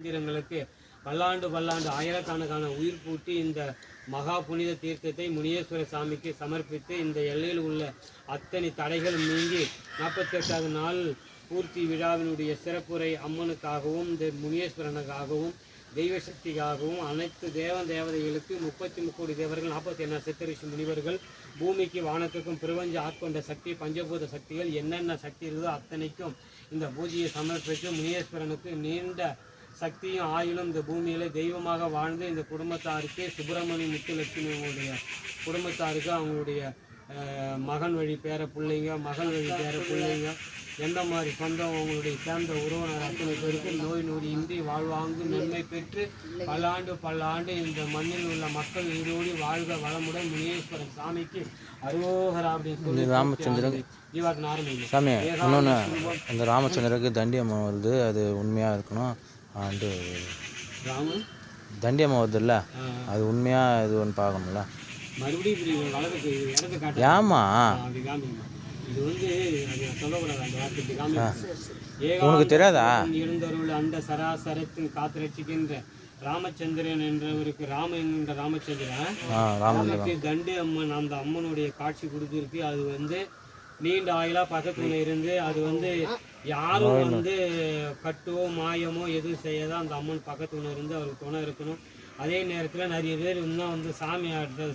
மந்திரங்களுக்கு பல்லாண்டு பல்லாண்டு ஆயிரக்கணக்கான உயிர் பூட்டி இந்த மகா புனித தீர்த்தத்தை முனியேஸ்வர சாமிக்கு சமர்ப்பித்து இந்த எல்லையில் உள்ள அத்தனை தடைகளும் நீங்கி நாற்பத்தெட்டாவது நாள் பூர்த்தி விழாவினுடைய சிறப்புரை அம்மனுக்காகவும் இந்த முனியேஸ்வரனுக்காகவும் தெய்வ சக்திக்காகவும் அனைத்து தேவ தேவதைகளுக்கு முப்பத்தி முக்கோடி தேவர்கள் நாற்பத்தி என்ன சித்தரிஷி முனிவர்கள் பூமிக்கு வானத்துக்கும் பிரபஞ்ச ஆட்கொண்ட சக்தி பஞ்சபூத சக்திகள் என்னென்ன சக்தி இருக்குதோ அத்தனைக்கும் இந்த பூஜையை சமர்ப்பித்து முனீஸ்வரனுக்கு நீண்ட சக்தியும் ஆயுளும் இந்த பூமியில தெய்வமாக வாழ்ந்து இந்த குடும்பத்தாருக்கு சுப்பிரமணிய முத்துலட்சுமியுடைய குடும்பத்தாருக்கு அவங்களுடைய மகன் வழி பேர பிள்ளைங்க மகன் வழி பேர பிள்ளைங்க எந்த மாதிரி சொந்தம் அவங்களுடைய சேர்ந்த உறவினர் அத்தனை பேருக்கு நோய் நொடி இன்றி வாழ்வாங்கு நன்மை பெற்று பல்லாண்டு பல்லாண்டு இந்த மண்ணில் உள்ள மக்கள் உயிரோடி வாழ்க வளமுடன் முனீஸ்வரன் சாமிக்கு அரோகரா அப்படின்னு சொல்லி ராமச்சந்திரன் சாமி இன்னொன்று அந்த ராமச்சந்திரருக்கு தண்டி அம்மா வருது அது உண்மையாக இருக்கணும். ஆண்டு ராமன் தண்டி அம்மா வருதுல்ல அது உண்மையாக இது ஒன்று பார்க்கணும்ல? ஏமா உனக்கு தெரியாதா? எழுந்தருள் அந்த சராசரத்தின் காத்து ரட்சிக்கின்ற ராமச்சந்திரன் என்றவருக்கு ராம என்கின்ற ராமச்சந்திரன். தண்டு அம்மன் அந்த அம்மனுடைய காட்சி கொடுத்துருக்கு. அது வந்து நீண்ட ஆயுளா பக்கத்துல இருந்து அது வந்து யாரும் வந்து கட்டோ மாயமோ எதுவும் செய்யாத அந்த அம்மன் பக்கத்துல இருந்து அவருக்கு துணை இருக்கணும். அதே நேரத்துல நிறைய பேர் இன்னும் வந்து சாமி ஆடுறது